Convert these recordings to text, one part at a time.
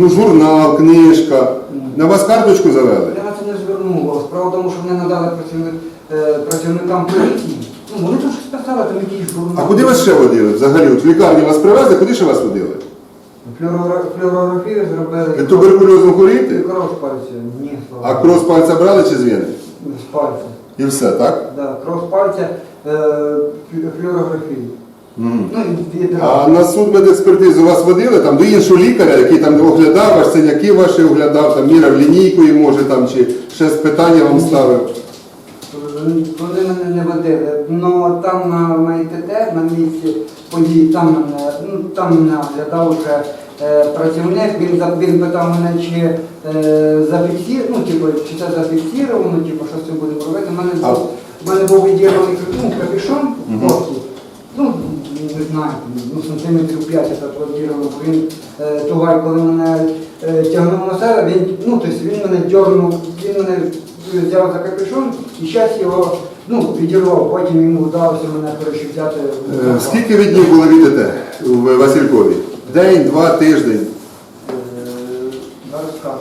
Ну, журнал, книжка. На вас карточку завели? Я на це не звернув. Справа в тому, що вони надали працівник, е, працівникам поліції. Ну, вони тут щось писали, там якісь журнали. А куди вас ще водили? Взагалі, от в лікарні вас привезли, куди ще вас водили? Флюоро- Флюорографію зробили. Ви туберкульозом хворієте? кров з пальця. Ні, слава. А кров з пальця брали чи з вени? З пальця. І все, так? Да, кров з пальця, е, флю- флюорографію. Ну, А на суд медекспертизу вас водили там до іншого лікаря, який там оглядав, аж синяки ваші оглядав, там міряв лінійкою, може там, чи ще з питання вам ставив. Вони мене не водили. Ну там на, ІТТ, на місці подій, там мене, ну, там мене оглядав вже е, працівник, він, за- він питав мене, чи е, зафіксі... ну, типу, чи це зафіксировано, типу, що з цим будемо робити. У мене, А- був, у мене був відірваний ну, капюшон, Мгм. Ну, не знаю, ну, сантиметрів 5 я так. Він е, тугай, коли мене е, тягнув на себе, він, ну, тобто він мене дьорнув, він мене взяв за капюшон і зараз його ну, відірвав, потім йому вдалося мене коротше, взяти. в Е, Скільки ви днів були відете в Василькові? День, два, тиждень. Е, Зараз скажу.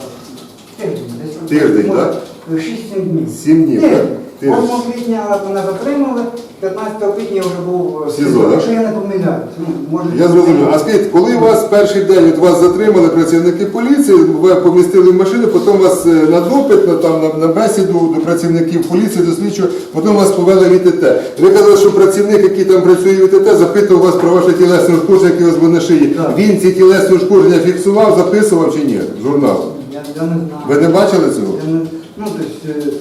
Тиждень, десь. Тиждень, так? 6-7 днів. Сім днів, так? Тиждень. Тиждень. 8 квітня мене затримали, 15 квітня вже був СІЗО, так? Якщо я не помиляюсь. Ну, може, Я зрозумів. А скажіть, коли вас перший день от вас затримали працівники поліції, ви помістили в машину, потім вас е, на допит, на, там, на, на бесіду до працівників поліції, до слідчого, потім вас повели в ІТТ. Ви казали, що працівник, який там працює в ІТТ, запитував вас про ваше тілесне ушкодження, яке у вас було на шиї. Так. Він ці тілесні ушкодження фіксував, записував чи ні? Журнал. Я, я не знаю. Ви не бачили цього? Я не, ну, тобто, е,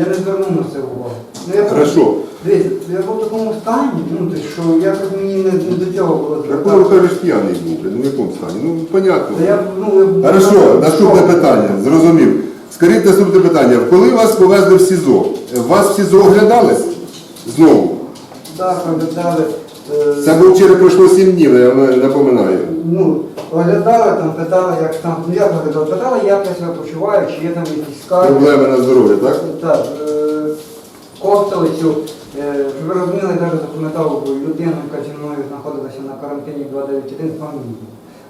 я не звернув на це увагу. Ну, я, Хорошо. Дивіться, я був в такому стані, ну, тобто, що якось мені не, не до цього було. Так каже, п'яний був, блін, ну в якому стані? Ну, понятно. Та я, ну, я- Хорошо, наступне питання. Зрозумів. Скажіть наступне питання. Коли вас повезли в СІЗО, вас в СІЗО оглядали? Знову. Так, оглядали. Е, Це був через пройшло 7 днів, я напоминаю. Ну, оглядали, там, питали, як там, ну як оглядали, питали, як я себе почуваю, чи є там якісь скарги. Проблеми на здоров'я, так? Так, е, е, щоб ви розуміли, я навіть запам'ятав людину, яка зі мною знаходилася на карантині 291 фамілію.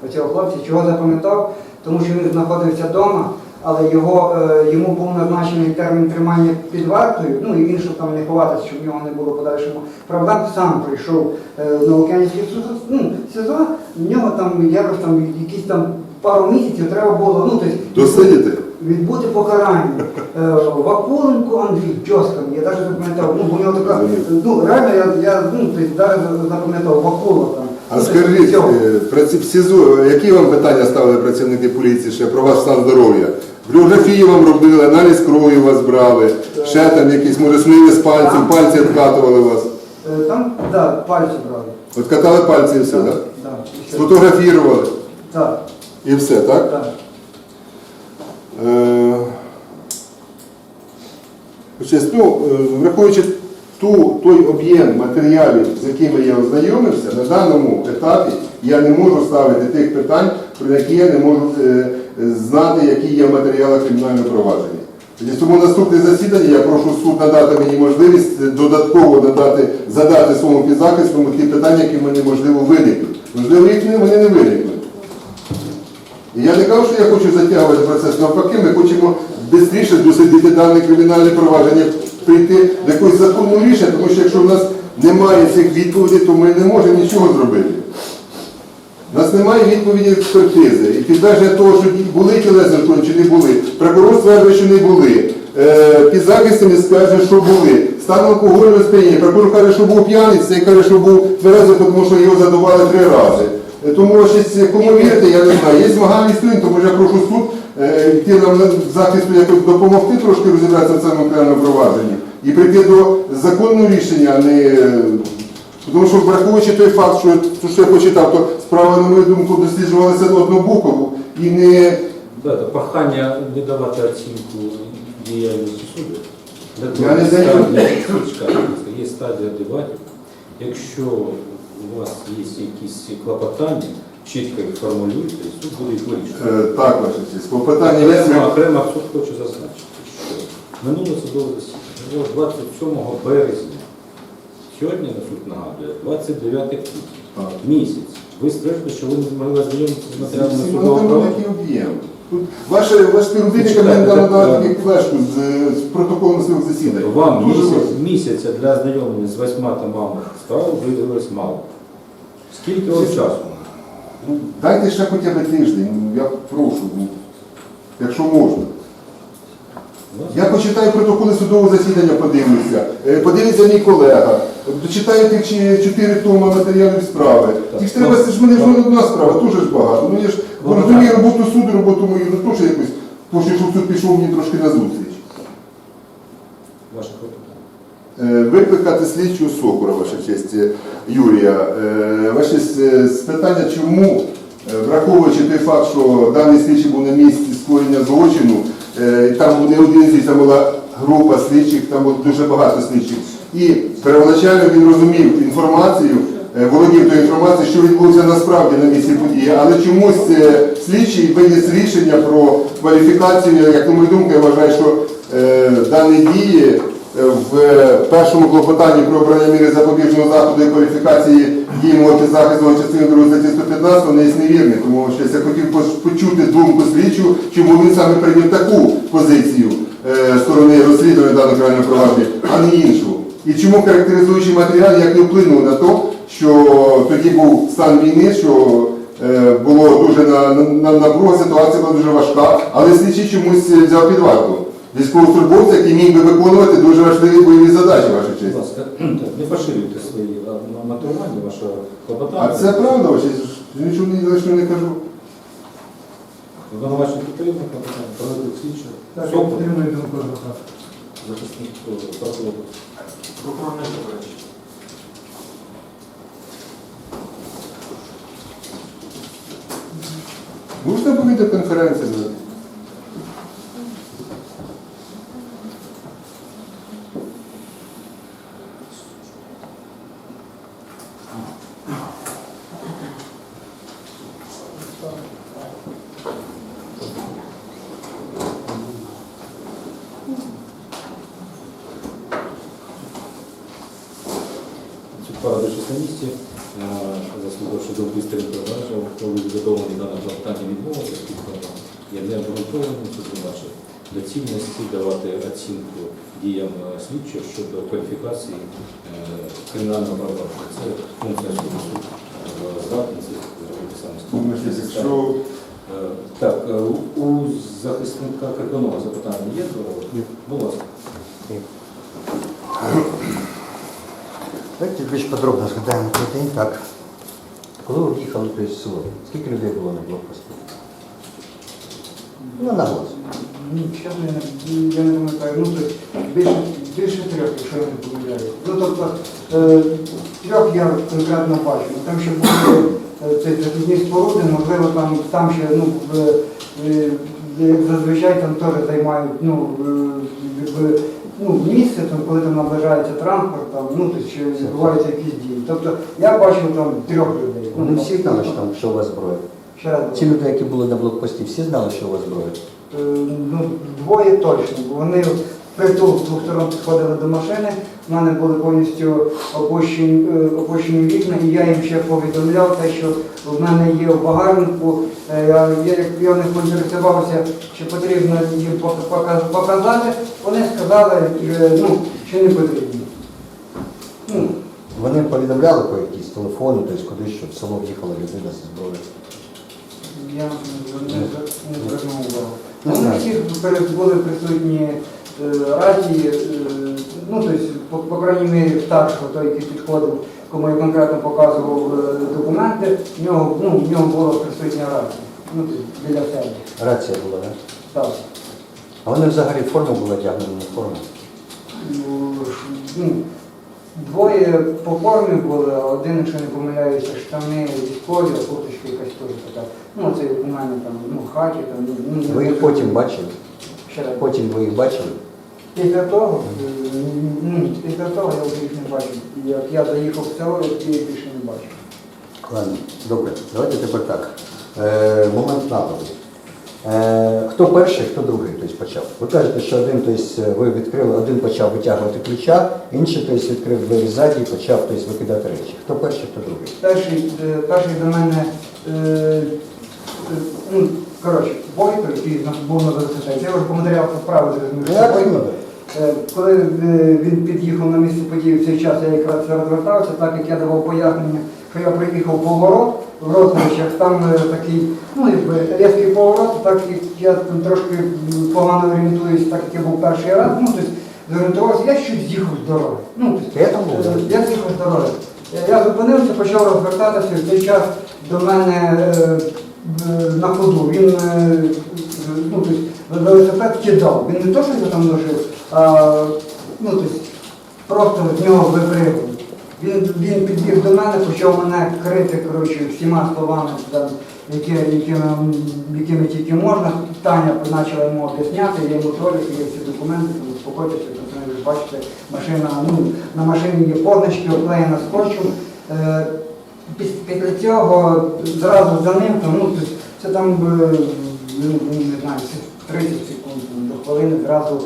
Оцього хлопця, чого запам'ятав? Тому що він знаходився вдома, але його, е, йому був назначений термін тримання під вартою, ну і він, щоб там не ховатися, щоб в нього не було подальшому. Правда, сам прийшов е, на Лук'янівський суд, ну, СІЗО, в нього там якось там якісь там пару місяців треба було, ну, тобто, Досидіти? відбути покарання. Е, Вакуленко Андрій Тьоскан, я навіть запам'ятав, ну, бо у нього така, ну, реально, я, я ну, тобто, навіть запам'ятав Вакула там. А скажіть, в СІЗО, які вам питання ставили працівники поліції ще про ваш стан здоров'я? Флюорографію вам робили, аналіз крові у вас брали, ще там якісь, може, сміли з пальців, пальці відкатували вас. Е, Там, да, пальці брали. Откатали пальці і все, так? Да. Сфотографірували Так, і все, так? так. Е, ну, е, враховуючи ту, той об'єм матеріалів, з якими я ознайомився, на даному етапі я не можу ставити тих питань, про які я не можу е, знати, які є в матеріалах кримінального провадження. Тому наступне засідання я прошу суд надати мені можливість е, додатково надати, задати своєму підзахисному ті питання, які в мене можливо виникнуть. Можливо, їх не, вони не виникнуть. І я не кажу, що я хочу затягувати процес. Навпаки, ми хочемо швидше досидіти дане кримінальне провадження, прийти до якогось законного рішення, тому що якщо в нас немає цих відповідей, то ми не можемо нічого зробити. У нас немає відповіді експертизи. І підтвердження того, що були тілесні ушкодження чи не були. Прокурор стверджує, що не були. Е, Підзахисний скаже, що були. Стан алкогольного сп'яніння. Прокурор каже, що був п'яний, цей каже, що був тверезий, тому що його задували три рази. Е, Тому щось кому вірити, я не знаю. Є змагальні сторін, тому я прошу суд е, йти нам на захисту якось допомогти трошки розібратися в цьому окремому провадженні і прийти до законного рішення, а не. е, тому що враховуючи той факт, що, то, що я почитав, то справа, на мою думку, досліджувалася однобоково і не Да, це прохання не давати оцінку діяльності суду. Я не ласка, Є стадія дебатів. Якщо у вас є якісь клопотання, чітко їх формулюйте, і суд буде їх вирішувати. е, так, ваша честь. Попитання Окремо, є. окремо суд хочу зазначити, що минуле судове засідання було 27 березня. Сьогодні на суд нагадує 29 квітня. Місяць. Ви стверджуєте, що ви не змогли ознайомитися з матеріалами судового Ваше, ваш співробітник мені дав так, дав е, таку флешку з, протоколом своїх засідань. Вам місяця для ознайомлення з восьма томами справ видалось мало. Скільки вам часу? Ну, Дайте ще хоча б тиждень, ну, я прошу, ну, якщо можна. Я почитаю протоколи судового засідання, подивлюся. Е, Подивиться мій колега. Дочитаю тих чи- чотири тома матеріалів справи. Ж треба, це ж в мене ж не одна справа, дуже ж багато. Ну я ж Ну, розумію роботу суду, роботу мою, ну теж якось, хочу, щоб суд пішов мені трошки на зустріч. Е, Викликати слідчого Сокура, ваша честь, е, Юрія. Е, е, з питання, чому, е, враховуючи той факт, що даний слідчий був на місці скоєння злочину, е, там не один слідчий, там була група слідчих, там було дуже багато слідчих. І первоначально він розумів інформацію, е, володів тою інформацією, що відбулося насправді на місці події, але чомусь е, слідчий виніс рішення про кваліфікацію, як на мою думку, я вважаю, що е, дані дії е, в першому клопотанні про обрання міри запобіжного заходу і кваліфікації дії молоді захисту частини 2 статті 115 не є невірний, тому що я хотів почути думку слідчу, чому він саме прийняв таку позицію е, сторони розслідування даного кримінального провадження, а не іншу. І чому характеризуючий матеріал як не вплинув на те, що тоді був стан війни, що е, було дуже на, на, напруга, ситуація була дуже важка, але слідчий чомусь взяв під варту. Військовослужбовця, який міг би виконувати дуже важливі бойові задачі, ваша Будь честь. ласка, не поширюйте свої а, на- матювання, ваше клопотання. А це правда, ваша честь? Нічого не, лишнього не кажу. Обвинувачення підтримує клопотання, слідчого. Так, я підтримую думку адвоката. захисник е, прокурора. Прокурор не заперечує. Можна по відеоконференції? брати? Суд порадившись на місці, е, заслухавши до вбивства провадження, коли відготовлені дане клопотання відмови, оскільки є необґрунтованим, суд бачив доцільності давати оцінку діям е, слідчого щодо кваліфікації е, кримінального провадження. Це функція суду суд е, саме. Е, Так, у захисника Карпанова запитання є до Будь ласка. Давайте більш подробно згадаємо той день. Так. Коли ви в'їхали в село, скільки людей було на блокпосту? Ну, на голос. Ні, чесно, я не- пам'ятаю. Ну, тобто, більше, трьох, якщо я не помиляю. Ну, тобто, е, трьох я конкретно бачу. Ну, Там ще були е, ці захисні споруди, можливо, там, там ще, ну, е, зазвичай там теж займають, ну, якби, ну, місце, там, коли там наближається транспорт, там, ну, що відбуваються якісь дії. Тобто, я бачив там трьох людей. Вони всі знали, що, там, що у вас зброя. Ще раз. Ті люди, які були на блокпості, всі знали, що у вас зброя. Е, Ну, двоє точно, бо вони притул з двох сторон підходили до машини, в мене були повністю опущені, е, опущені вікна, і я їм ще повідомляв те, що в мене є в багажнику. Е, Я, я, як я них поінтересувався, чи потрібно їм показати, вони сказали, ну, що не потрібно. Ну, Вони повідомляли по якійсь телефону, тобто куди що в село в'їхала людина зі зброєю. Я не, не, не звернув увагу. Не Вони всі були присутні е, рації, е, ну тобто, по, по крайній мірі, старшого, той, який підходив, кому я конкретно показував е, документи, в нього, ну, в нього була присутня рація. Ну, тобто, біля себе. Рація була, так? Так. А вони взагалі форму були одягнені на форму. Ну, ну, Двоє по формі були, а один, якщо не помиляюся, штани військові, а курточка якась теж така. Ну, це як у мене там, ну, хаті, там, ну, Ви їх потім бачили? Ще раз. Потім ви їх бачили? Після того, е, ну, після того я вже їх не бачив. Як я доїхав в село, я їх більше не бачив. Ладно, добре, давайте тепер так. Е, момент нападу. Е, хто перший, хто другий тобто, почав? Ви кажете, що один тобто, ви відкрили, один почав витягувати ключа, інший тобто, відкрив двері ззаді і почав тобто, викидати речі. Хто перший, хто другий? Перший, е, перший до мене, е, е, ну, коротше, Бойко, який був на велосипеді, я вже по матеріалу справи зрозумів, що Я Бойко. розумію. Е, Коли е, він під'їхав на місце події в цей час, я якраз розвертався, так як я давав пояснення, що я приїхав поворот в Росовичах, там е, такий, ну якби різкий поворот, так як я там трошки погано орієнтуюсь, так як я був перший раз, ну тобто зорієнтувався, я щось з'їхав з дороги. Ну, тобто, Я е, я з'їхав з дороги. Я зупинився, почав розвертатися, в цей час до мене е, на ходу. Він ну, тобто, велосипед кидав. Він не то, що його там носив, а ну, тобто, просто з нього випригав. Він, він підбіг до мене, почав мене крити коротше, всіма словами, там, які, якими, якими тільки можна. Таня почала йому об'ясняти, я йому є всі документи, тому успокойтеся, ви бачите, машина, ну, на машині є позначки, оклеєна скотчем. Е, піс- Після цього зразу за ним, там, ну, це там, е, ну, не знаю, 30 секунд до хвилини зразу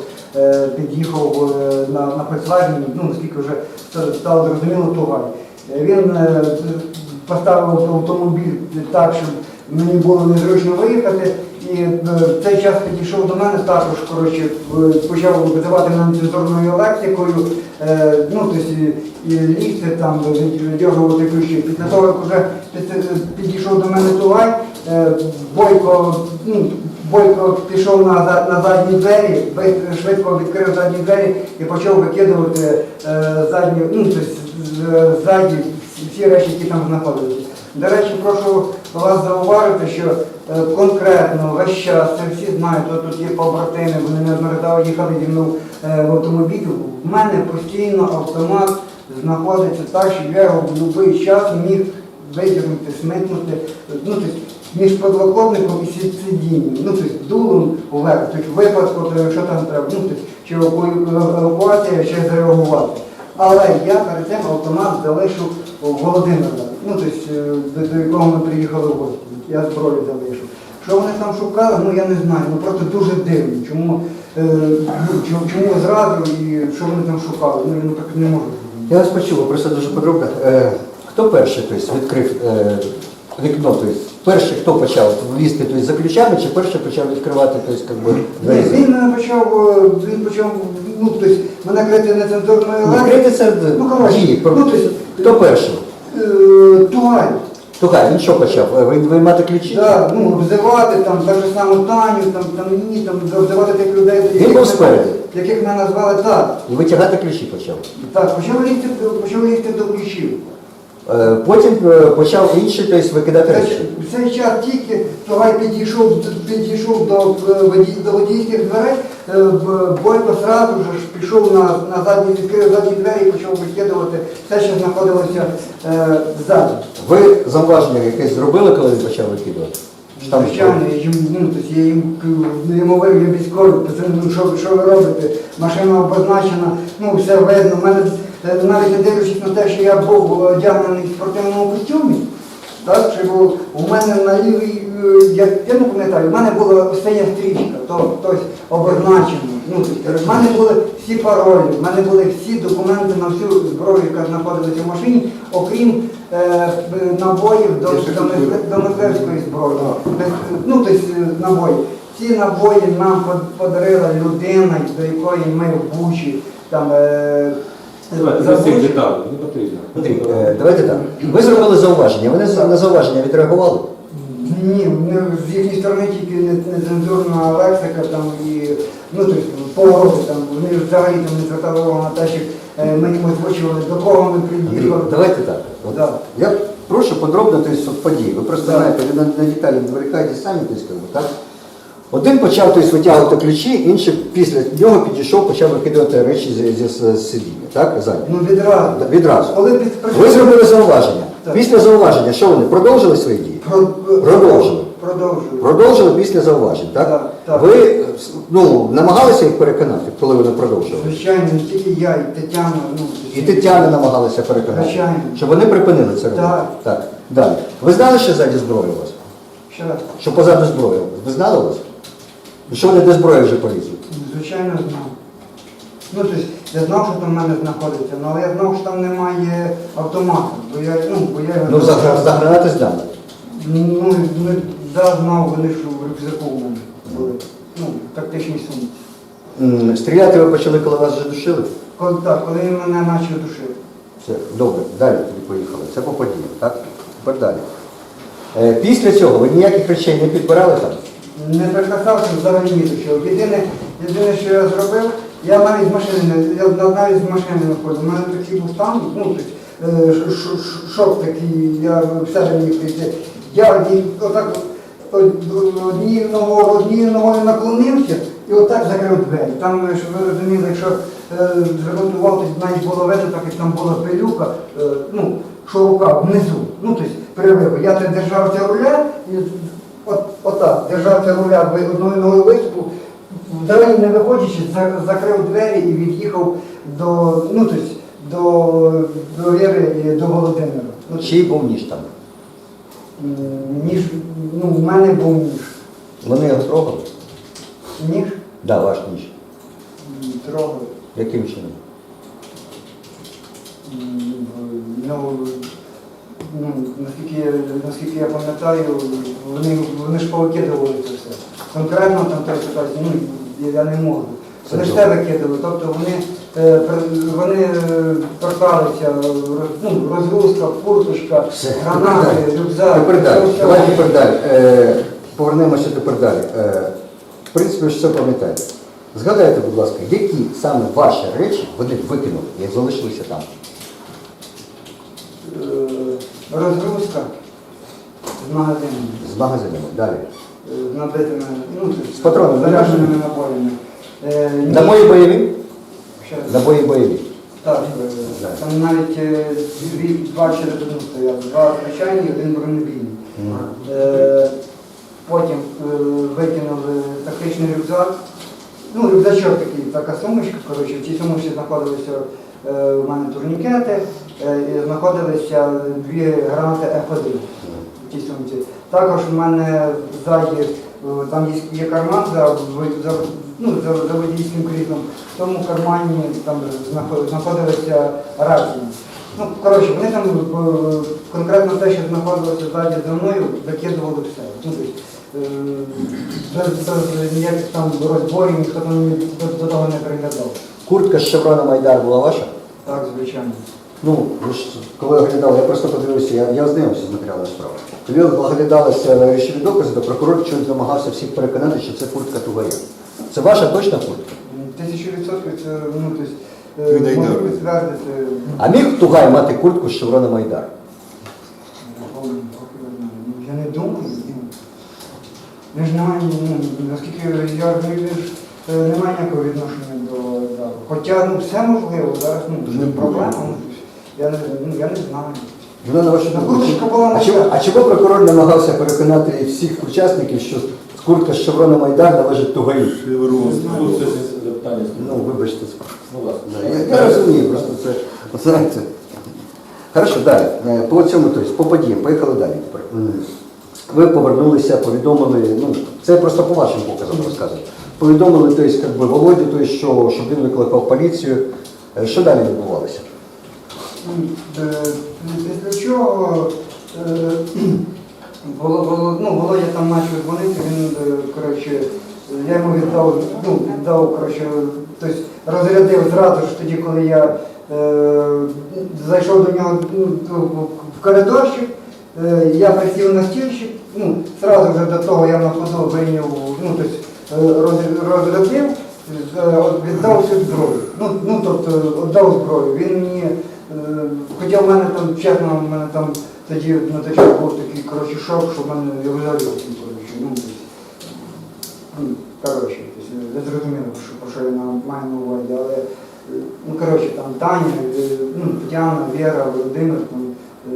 під'їхав е, на, на Volkswagen, ну, наскільки вже стало зрозуміло, Тугай. Е, Він е, поставив автомобіль так, щоб мені було незручно виїхати. І е, в цей час підійшов до мене також, коротше, почав визивати мене нецензурною лексикою, е, ну, тобто, і там, віддягувати ключі. Після того, як вже підійшов до мене Тугай, е, Бойко, ну, Бойко пішов на, на задні двері, швидко відкрив задні двері і почав викидувати е, задні, ну, ззаді всі- речі, які там знаходилися. До речі, прошу вас зауважити, що е, конкретно весь час, це всі знають, от тут є побратими, вони неодноразово їхали зі мною е, в автомобілі. В мене постійно автомат знаходиться так, що я його в будь-який час міг видірнути, смикнути, ну, між подлокотником і сидінням, ну, тобто, дулом вверх, тобто, випадку, то, якщо там треба, ну, тобто, чи еваку- евакуація, ще зреагувати. Але я перед цим автомат залишив Володимира, ну, тобто, е, до, якого ми приїхали в гості. Я зброю залишив. Що вони там шукали, ну я не знаю, ну просто дуже дивно. Чому, е, ну, чому, чому зразу і що вони там шукали, ну ну, так не можу. Я вас почув, просто дуже подробно. Е, хто перший тобто, відкрив вікно? Тобто, перший, хто почав лізти тобто, за ключами, чи перший почав відкривати тобто, как би, двері? він мене почав, е, він почав, ну, тобто, мене крити нецензурною Відкрити це Ну, коротше, дії. ну, тобто, Хто перший? Е, Тугай. Тугай, він що почав? Е, Ви виймати ключі? Да, ну, обзивати там, так же саму Таню, там, там ні, там, обзивати тих людей, яких був спереду? яких ми назвали так. І витягати ключі почав. Так, почав лізти, почав лізти до ключів. Е, потім е, почав інший тобто, викидати Це- речі. В цей час тільки Тугай підійшов, підійшов до, е, водій- до водійських дверей, е, Бойко зразу ж пішов на, на задні, відкрив задні двері і почав викидувати все, що знаходилося е, ззаду. Ви зауваження якесь зробили, коли він почав викидувати? Там Звичайно, я їм, ну, тобто я їм к- йому вивів я військовий, ну що, ви- що ви робите? Машина обозначена, ну все видно. У мене е, навіть не дивлячись на те, що я був одягнений в спортивному костюмі, так, чи був у мене на лівій, е, я, я не пам'ятаю, у мене була синя стрічка, то тобто обозначено. Ну, в мене були всі паролі, в мене були всі документи на всю зброю, яка знаходилася в машині, окрім е, набоїв до, до, мисливської- зброї. Ну, тобто набої. Ці набої нам подарила людина, до якої ми в Бучі там. Е, Давайте, без цих деталей, не потрібно. Е, давайте так. Ви зробили зауваження. Вони за- на зауваження відреагували? Ні, не- з їхньої сторони тільки не- нецензурна лексика там і ну тобто повороти там. Вони взагалі там не звертали увагу на те, що е, ми їм озвучували, до кого ми Андрій, приїхали. давайте так. От, Да. Я прошу подробно тобто, от, події. Ви просто Да. знаєте, ви на, на деталі не звертаєтесь самі, как би, так? Один почав тобто, витягувати ключі, інший після нього підійшов, почав викидувати речі зі, зі, з сидіння, так? Ззаді. Ну відразу. Відразу. Коли під Ви зробили зауваження. Так. Після зауваження, що вони продовжили свої дії? Про- Продовжили. Продовжую. Продовжили після зауважень, так? Так, так. Ви е, ну, намагалися їх переконати, коли вони продовжували? Звичайно, не тільки я, і Тетяна. Ну, І Тетяна намагалася переконати, Звичайно. щоб вони припинили це робити. Так. так. Далі. Ви знали, що ззаді зброя у вас? Ще раз. Що позаду зброя? Ви знали у вас? Ну, Що вони до зброї вже полізли? Звичайно, знав. Ну, тобто, я знав, що там в мене знаходиться, ну, але я знав, що там немає автомата, бо я, ну, бо я. Ну, за, за гранати здали. Ну, ну, да, знав, вони ж в рюкзаку в мене були. Ну, тактичні сумці. М, Стріляти ви почали, коли вас вже душили? Коли, так, коли він мене почав душити. Все, добре, далі тоді поїхали. Це по подіям, так? Тепер далі. Е, після цього ви ніяких речей не підбирали там? Не прикасався взагалі ні до чого. Єдине, єдине, що я зробив, я навіть з машини, я навіть з машини не виходив. У мене такий був стан, ну, е, шок такий, я в себе не міг прийти. Я отак однією ногою, однією ногою наклонився і отак закрив двері. Там, е, щоб ви розуміли, якщо е, то навіть було видно, так як там була пилюка, ну, що рука внизу, ну, тобто перериву. Я так держався руля от, отак, держався руля, одною ногою виступив, взагалі не виходячи, закрив двері і від'їхав до, ну, тобто, до, до Віри до Володимира. Ну, Чий був ніж там? ніж, ну, в мене був ніж. Вони його трогали? Ніж Так, да, ваш ніж. трогали. Яким чином? Ну, наскільки, я- наскільки я пам'ятаю, вони, вони ж повикидували це все. Конкретно там той ситуації, ну, я не можу. Вони ж те викидали, тобто вони, е, вони е, торкалися, ну, розгрузка, фурточка, гранати, рюкзак. Тепер далі. Давайте тепер далі. Е, повернемося тепер далі. Е, в принципі, ви ж все пам'ятаєте. Згадайте, будь ласка, які саме ваші речі вони викинули, як залишилися там? Е, розгрузка з магазину. З магазинами. Далі. е, з набитими, ну, З патронами, зарядженими набоями. Е, ні- Набої бойові? Ще раз. Набої бойові. Так, е, там навіть е, дві, два через одну стояли, два звичайні, один бронебійний. Е, Потім е, викинули тактичний рюкзак. Ну, рюкзачок такий, така сумочка, коротше, в цій сумочці знаходилися е, у мене турнікети, е, знаходилися дві гранати F1 в сумці. Також в мене ззаді е, там є, карман за, за, ну, за, за водійським кріслом. В тому кармані там знаходилися рації. Ну, коротше, вони там конкретно те, що знаходилося ззаді за мною, викидували все. Ну, без, без ніяких там розборів, ніхто там до, того не приглядав. Куртка з шевроном Майдар була ваша? Так, звичайно. Ну, ви ж коли оглядали, я просто подивився, я, я ознайомився з матеріалом справи. Коли оглядалися речові докази, то прокурор чогось намагався всіх переконати, що це куртка Тугая. Це ваша точна куртка? Тисячу відсотків це, ну, тобто, Від Айдару. можу підтвердити. А міг Тугай мати куртку з шевроном Майдар? Ну, Я не думаю. ну. Ми ж немає, ну, наскільки я розумію, ж е, немає ніякого відношення до удару. Хоча ну, все можливо, зараз ну, Не проблема. ну, Я не, ну, я не знаю. Вона на вашу Ну, думку, курточка була а, чому, а чому прокурор намагався переконати всіх учасників, що куртка з шевроном Майдар належить Тугаю? Тут це запитання. Ну, вибачте, Ну, власне. Я, я розумію, просто це, знаєте. Хорошо, далі. Е, По цьому, тобто, по подіям, поїхали далі. тепер. М. Ви повернулися, повідомили, ну, це просто по вашим показам розказую. Повідомили, тобто, як би, Володі, тобто, що, щоб він викликав поліцію. Е, Що далі відбувалося? Ну, е, Після чого е, ну, Володя там почав дзвонити, він, коротше, я йому віддав, ну, віддав, коротше, тобто розрядив зразу ж тоді, коли я е, зайшов до нього ну, в коридорчик, е, я присів на стільчик, ну, зразу вже до того я на ходу вийняв, ну, тобто, розрядив, е, віддав всю зброю. Ну, ну, тобто, віддав зброю. Він мені Е, Хоча в мене там, чесно, в мене там тоді на той був такий коротше, шок, що в мене я коротше. Ну, ну, коротше, тобто, ви що, про що я маю на увазі, але е, ну, коротше, там Таня, е, ну, Тетяна, Віра, Володимир, е,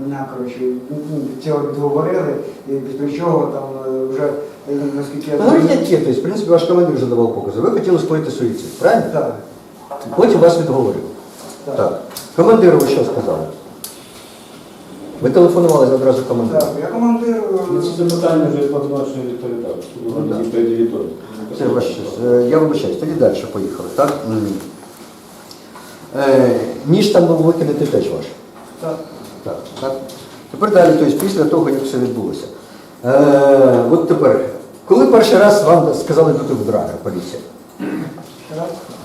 мене, коротше, ну, цього відговорили, і після чого там е, вже, е, наскільки я Ну, говоріть, які, тобто, в принципі, ваш командир вже давав покази. Ви хотіли скоїти суїцид, правильно? Так, Потім вас відговорили. так. Так. Командиру ви що сказали? Ви телефонували одразу командиру. Так, я командир. е, Ну, Це запитання вже. Ну, да. Відповіді відповідь. це ваш, е, я вибачаюсь, тоді далі поїхали, так? М. Е, ніж там був викинути теж ваш. Так. Так, так. Тепер далі, тобто після того, як все відбулося. Е, от тепер, коли перший раз вам сказали дути в драгер поліція?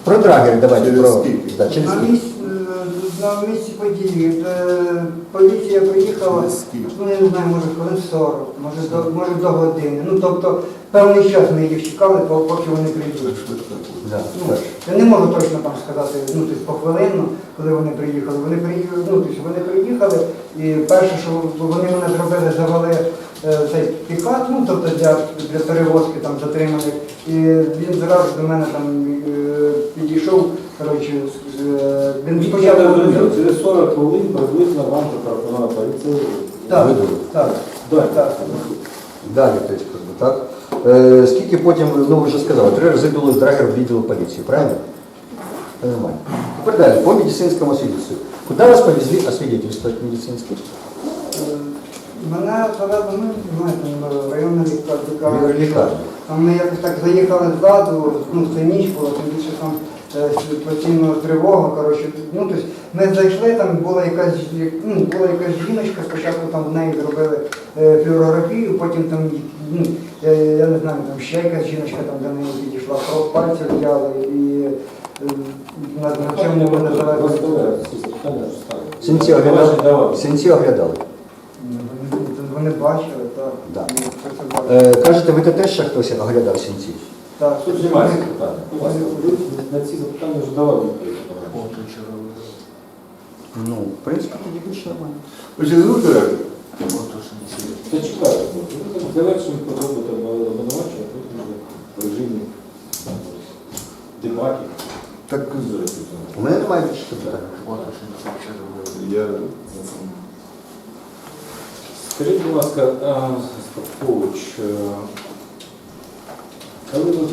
Про драгер давайте. Через про. Да, через На місці, е, на місці події е, поліція приїхала, ну я не знаю, може хвилин 40, може до, може до години. Ну тобто певний час ми їх чекали, поки вони прийдуть. Да, Ну, я не можу точно там сказати, ну тобто похвилинно, коли вони приїхали. Вони приїхали, ну тобто вони приїхали, і перше, що вони мене зробили, завели цей пікат, ну тобто для, для перевозки там затриманих. І він зразу до мене там е, підійшов. Коротше, е, він Я спочатку. через 40 хвилин приблизно вам запропонувала поліція. Так, так, Так. так. Далі, би, так. Е, скільки потім, ну ви вже сказали, три рази було драгер в відділу поліції, правильно? Нормально. Тепер далі, по медицинському свідчеству. Куди вас повезли освідетельствовать медицинське? Е, Мене завезли, ну, знаєте, в районну лікарню. Там ми якось так заїхали ззаду, ну це ніч було, тим більше там е, постійно тривога. Коротше, ну тобто ми зайшли, там була якась ну, була якась жіночка, спочатку там в неї зробили е, флюорографію, потім там, ну, я, я не знаю, там ще якась жіночка там до неї підійшла, кров пальців взяли і е, на, на чому мене завезли. Синці оглядали? Вони, бачили, так. Да. Ну. Е, кажете, ви теж ще хтось оглядав синці? Так, Тут знімається питання. Будь ласка, на ці запитання вже давали відповідь. Ну, в принципі, тоді більш нормально. Ви ще звук директор? Зачекайте, завершимо роботу обвинувачення, потім вже в режимі там, дебатів. Так, У мене немає більше питань. я... Скажіть, будь ласка, а, е, коли ви